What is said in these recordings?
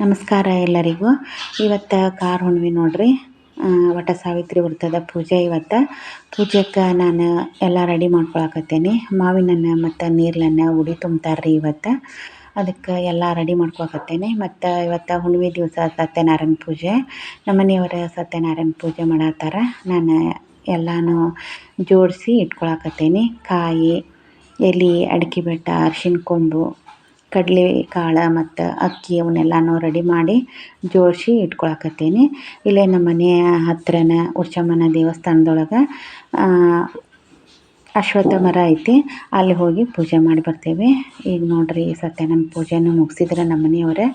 ನಮಸ್ಕಾರ ಎಲ್ಲರಿಗೂ. ಇವತ್ತು ಕಾರ್ ಹುಣ್ಣಿಮೆ ನೋಡ್ರಿ. ವಟ ಸಾವಿತ್ರಿ ವ್ರತದ ಪೂಜೆ ಇವತ್ತು. ಪೂಜೆಗೆ ನಾನು ಎಲ್ಲ ರೆಡಿ ಮಾಡ್ಕೊಳಕತ್ತೇನಿ. ಮಾವಿನನ್ನು ಮತ್ತು ನೀರ್ಲನ್ನು ಉಡಿ ತುಂಬ್ತಾರೆ ಇವತ್ತು. ಅದಕ್ಕೆ ಎಲ್ಲ ರೆಡಿ ಮಾಡ್ಕೊಳಕತ್ತೇನೆ. ಮತ್ತು ಇವತ್ತು ಹುಣ್ಣಿಮೆ ದಿವಸ ಸತ್ಯನಾರಾಯಣ ಪೂಜೆ. ನಮ್ಮ ಮನೆಯವರು ಸತ್ಯನಾರಾಯಣ ಪೂಜೆ ಮಾಡತ್ತಾರ. ನಾನು ಎಲ್ಲನೂ ಜೋಡಿಸಿ ಇಟ್ಕೊಳಕತ್ತೇನಿ. ಕಾಯಿ, ಎಲೆ, ಅಡಿಕೆ ಬೆಟ್ಟ ಅರ್ಶಿನ ಕೊಂಬು ಕಡಲೆ ಕಾಳು ಮತ್ತು ಅಕ್ಕಿ ಅವನ್ನೆಲ್ಲನೂ ರೆಡಿ ಮಾಡಿ ಜೋಡಿಸಿ ಇಟ್ಕೊಳಕತ್ತೀನಿ. ಇಲ್ಲೇ ನಮ್ಮ ಮನೆಯ ಹತ್ರನೇ ಉರ್ಚಮ್ಮನ ದೇವಸ್ಥಾನದೊಳಗೆ ಅಶ್ವತ್ಥ ಮರ ಐತಿ. ಅಲ್ಲಿ ಹೋಗಿ ಪೂಜೆ ಮಾಡಿ ಬರ್ತೇವೆ. ಈಗ ನೋಡ್ರಿ ಸತ್ಯ ನಮ್ಮ ಪೂಜೆನೂ ಮುಗಿಸಿದ್ರೆ ನಮ್ಮ ಮನೆಯವರೇ.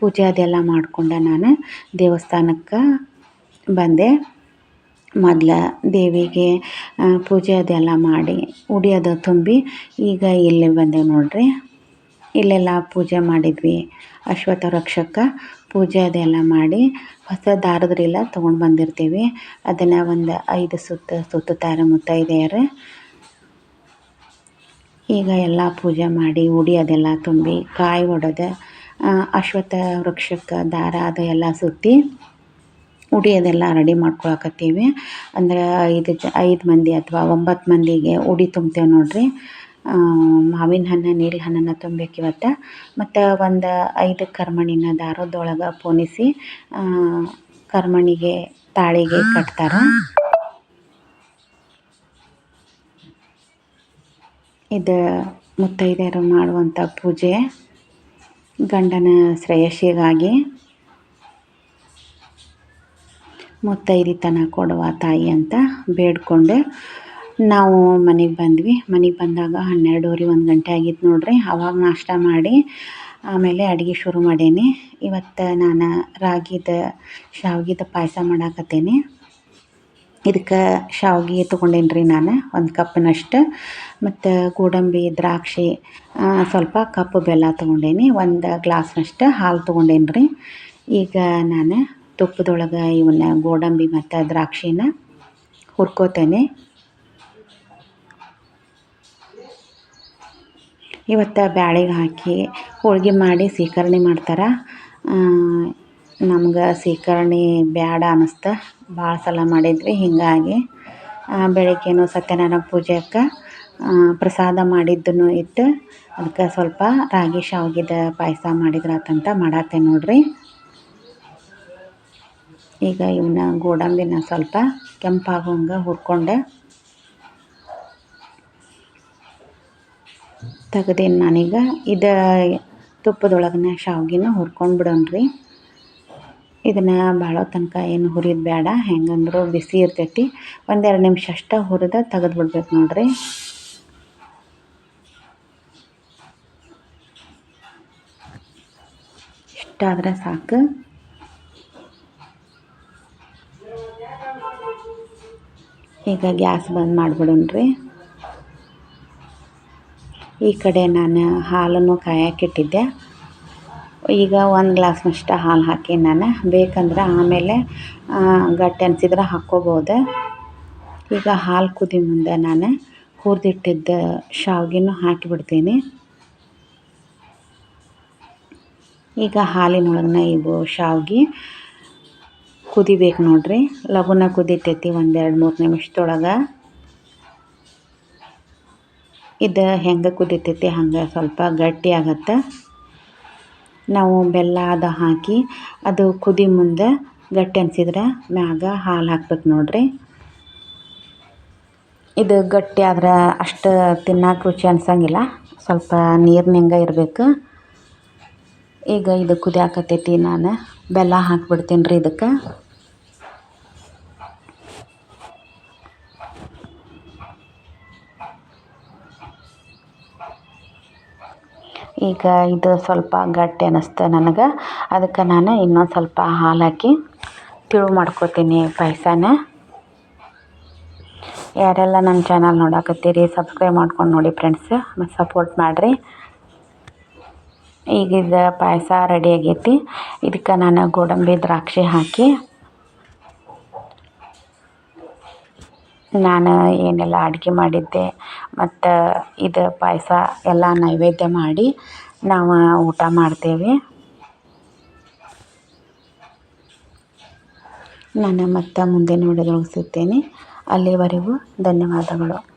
ಪೂಜೆ ಅದೆಲ್ಲ ಮಾಡ್ಕೊಂಡ ನಾನು ದೇವಸ್ಥಾನಕ್ಕೆ ಬಂದೆ. ಮೊದಲ ದೇವಿಗೆ ಪೂಜೆ ಅದೆಲ್ಲ ಮಾಡಿ ಉಡಿ ಅದು ತುಂಬಿ ಈಗ ಇಲ್ಲಿ ಬಂದೆ ನೋಡಿರಿ. ಇಲ್ಲೆಲ್ಲ ಪೂಜೆ ಮಾಡಿದ್ವಿ. ಅಶ್ವತ್ಥ ವೃಕ್ಷಕ್ಕ ಪೂಜೆ ಅದೆಲ್ಲ ಮಾಡಿ ಹೊಸ ದಾರದ ರೀಲ ತೊಗೊಂಡು ಬಂದಿರ್ತೀವಿ. ಅದನ್ನು ಒಂದು ಐದು ಸುತ್ತು ಸುತ್ತುತ್ತಾರೆ ಮುತ್ತೈದೆಯರು ಈಗ ಎಲ್ಲ ಪೂಜೆ ಮಾಡಿ ಉಡಿ ಅದೆಲ್ಲ ತುಂಬಿ ಕಾಯಿ ಒಡೆದು ಅಶ್ವತ್ಥ ವೃಕ್ಷಕ್ಕೆ ದಾರ ಅದು ಎಲ್ಲ ಸುತ್ತಿ ಉಡಿ ಅದೆಲ್ಲ ರೆಡಿ ಮಾಡ್ಕೊಳಕತ್ತೀವಿ. ಅಂದ್ರೆ ಐದು ಜ, ಐದು ಮಂದಿ ಅಥವಾ ಒಂಬತ್ತು ಮಂದಿಗೆ ಉಡಿ ತುಂಬ್ತೇವೆ ನೋಡಿರಿ. ಮಾವಿನ ಹಣ್ಣು, ನೀಲಿ ಹಣ್ಣನ್ನು ತುಂಬಬೇಕು ಇವತ್ತು. ಮತ್ತು ಒಂದು ಐದು ಕರ್ಮಣಿನ ದಾರದೊಳಗೆ ಪೋಣಿಸಿ ಕರ್ಮಣಿಗೆ ತಾಳಿಗೆ ಕಟ್ತಾರೆ. ಇದು ಮುತ್ತೈದೆಯರು ಮಾಡುವಂಥ ಪೂಜೆ ಗಂಡನ ಶ್ರೇಯಸ್ಸಿಗಾಗಿ. ಮುತ್ತೈದಿತನ ಕೊಡುವ ತಾಯಿ ಅಂತ ಬೇಡ್ಕೊಂಡು ನಾವು ಮನೆಗೆ ಬಂದ್ವಿ. ಮನೆಗೆ ಬಂದಾಗ ಹನ್ನೆರಡುವರೆ, ಒಂದು ಗಂಟೆ ಆಗಿತ್ತು ನೋಡ್ರಿ. ಅವಾಗ ನಾಷ್ಟ ಮಾಡಿ, ಆಮೇಲೆ ಅಡುಗೆ ಶುರು ಮಾಡೇನಿ. ಇವತ್ತು ನಾನು ರಾಗಿದ, ಶಾವ್ಗಿದ ಪಾಯಸ ಮಾಡಾಕತ್ತೇನೆ. ಇದಕ್ಕೆ ಶಾವ್ಗೆ ತೊಗೊಂಡೇನಿ ರೀ ನಾನು, ಒಂದು ಕಪ್ನಷ್ಟು. ಮತ್ತು ಗೋಡಂಬಿ, ದ್ರಾಕ್ಷಿ ಸ್ವಲ್ಪ ಕಪ್ಪು ಬೆಲ್ಲ ತೊಗೊಂಡೇನಿ, ಒಂದು ಗ್ಲಾಸ್ನಷ್ಟು ಹಾಲು ತೊಗೊಂಡೇನಿ ರೀ ಈಗ ನಾನು ತುಪ್ಪದೊಳಗೆ ಇವನ್ನ ಗೋಡಂಬಿ ಮತ್ತು ದ್ರಾಕ್ಷಿನ ಹುರ್ಕೋತೇನೆ. ಇವತ್ತು ಬ್ಯಾಳಿಗೆ ಹಾಕಿ ಹೋಳ್ಗೆ ಮಾಡಿ ಸೀಕರ್ಣಿ ಮಾಡ್ತಾರೆ. ನಮ್ಗೆ ಸೀಕರ್ಣಿ ಬೇಡ ಅನ್ನಿಸ್ತು ಭಾಳ ಸಲ ಮಾಡಿದ್ವಿ, ಹೀಗಾಗಿ ಬೆಳಗ್ಗೆನೂ ಸತ್ಯನಾರಾಯಣ ಪೂಜೆಗೆ ಪ್ರಸಾದ ಮಾಡಿದ್ದನ್ನು ಇತ್ತು ಅದಕ್ಕೆ ಸ್ವಲ್ಪ ರಾಗಿ ಶಾವ್ಗೆದ ಪಾಯಸ ಮಾಡಿದ್ರಾತಂತ ಮಾಡತ್ತೆ ನೋಡಿರಿ. ಈಗ ಇವನ್ನ ಗೋಡಂಬಿನ ಸ್ವಲ್ಪ ಕೆಂಪಾಗುವಂಗೆ ಹುರ್ಕೊಂಡೆ ತೆಗ್ದೀನಿ ನಾನೀಗ. ಇದು ತುಪ್ಪದೊಳಗನ ಶಾವ್ಗಿನ ಹುರ್ಕೊಂಡು ಬಿಡೋಣ ರೀ ಇದನ್ನು ಭಾಳ ತನಕ ಏನು ಹುರಿದು ಬೇಡ ಹೆಂಗಂದ್ರೂ ಬಿಸಿ ಇರ್ತೈತಿ. ಒಂದೆರಡು ನಿಮಿಷ ಅಷ್ಟೇ ಹುರಿದ ತೆಗೆದು ಬಿಡ್ಬೇಕು ನೋಡ್ರಿ. ಇಷ್ಟಾದರೆ ಸಾಕು. ಈಗ ಗ್ಯಾಸ್ ಬಂದ್ ಮಾಡಿಬಿಡೋಣ ರೀ ಈ ಕಡೆ ನಾನು ಹಾಲನ್ನು ಕಾಯಕ್ಕಿಟ್ಟಿದ್ದೆ ಈಗ ಒಂದು ಗ್ಲಾಸ್ನಷ್ಟು ಹಾಲು ಹಾಕಿ ನಾನು ಬೇಕಂದ್ರೆ ಆಮೇಲೆ ಗಟ್ಟಿ ಅನಿಸಿದ್ರೆ ಹಾಕ್ಕೋಬೋದು. ಈಗ ಹಾಲು ಕುದಿ ಮುಂದೆ ನಾನು ಹುರಿದಿಟ್ಟಿದ್ದ ಶಾವಿಗೆನೂ ಹಾಕಿಬಿಡ್ತೀನಿ. ಈಗ ಹಾಲಿನೊಳಗನ ಇವು ಶಾವಿಗೆ ಕುದಿಬೇಕು ನೋಡಿರಿ. ಲಘುನ ಕುದಿತೈತಿ ಒಂದೆರಡು ಮೂರು ನಿಮಿಷದೊಳಗೆ. ಇದು ಹೆಂಗೆ ಕುದಿತೈತಿ, ಹಂಗೆ ಸ್ವಲ್ಪ ಗಟ್ಟಿ ಆಗತ್ತೆ. ನಾವು ಬೆಲ್ಲ ಅದು ಹಾಕಿ ಅದು ಕುದಿ ಮುಂದೆ ಗಟ್ಟಿ ಅನ್ಸಿದ್ರೆ ಮ್ಯಾಗ ಹಾಲು ಹಾಕ್ಬೇಕು ನೋಡ್ರಿ. ಇದು ಗಟ್ಟಿ ಆದ್ರೆ ಅಷ್ಟು ತಿನ್ನಕ್ಕೆ ರುಚಿ ಅನ್ಸಂಗಿಲ್ಲ, ಸ್ವಲ್ಪ ನೀರಿನಂಗೆ ಇರಬೇಕು. ಈಗ ಇದು ಕುದಿಯಾಕತ್ತೈತಿ ನಾನು, ಬೆಲ್ಲ ಹಾಕ್ಬಿಡ್ತೀನಿ ರೀ ಇದಕ್ಕೆ. ಈಗ ಇದು ಸ್ವಲ್ಪ ಗಟ್ಟಿ ಅನ್ನಿಸ್ತು ನನಗೆ. ಅದಕ್ಕೆ ನಾನು ಇನ್ನೊಂದು ಸ್ವಲ್ಪ ಹಾಲು ಹಾಕಿ ತಿಳು ಮಾಡ್ಕೊತೀನಿ ಪಾಯಸನ. ಯಾರೆಲ್ಲ ನನ್ನ ಚಾನಲ್ ನೋಡಕತ್ತೀರಿ, ಸಬ್ಸ್ಕ್ರೈಬ್ ಮಾಡ್ಕೊಂಡು ನೋಡಿ ಫ್ರೆಂಡ್ಸ್ ಸಪೋರ್ಟ್ ಮಾಡಿರಿ. ಈಗ ಇದು ಪಾಯಸ ರೆಡಿ ಆಗೈತಿ. ಇದಕ್ಕೆ ನಾನು ಗೋಡಂಬಿ ದ್ರಾಕ್ಷಿ ಹಾಕಿ ನಾನು ಏನೆಲ್ಲ ಅಡುಗೆ ಮಾಡಿದ್ದೆ, ಮತ್ತು ಇದು ಪಾಯಸ ಎಲ್ಲ ನೈವೇದ್ಯ ಮಾಡಿ ನಾವು ಊಟ ಮಾಡ್ತೇವೆ. ನಾನು ಮತ್ತು ಮುಂದೆ ವಿಡಿಯೋದೊಳಗೆ ಸಿಗ್ತೇನೆ. ಅಲ್ಲಿವರೆಗೂ ಧನ್ಯವಾದಗಳು.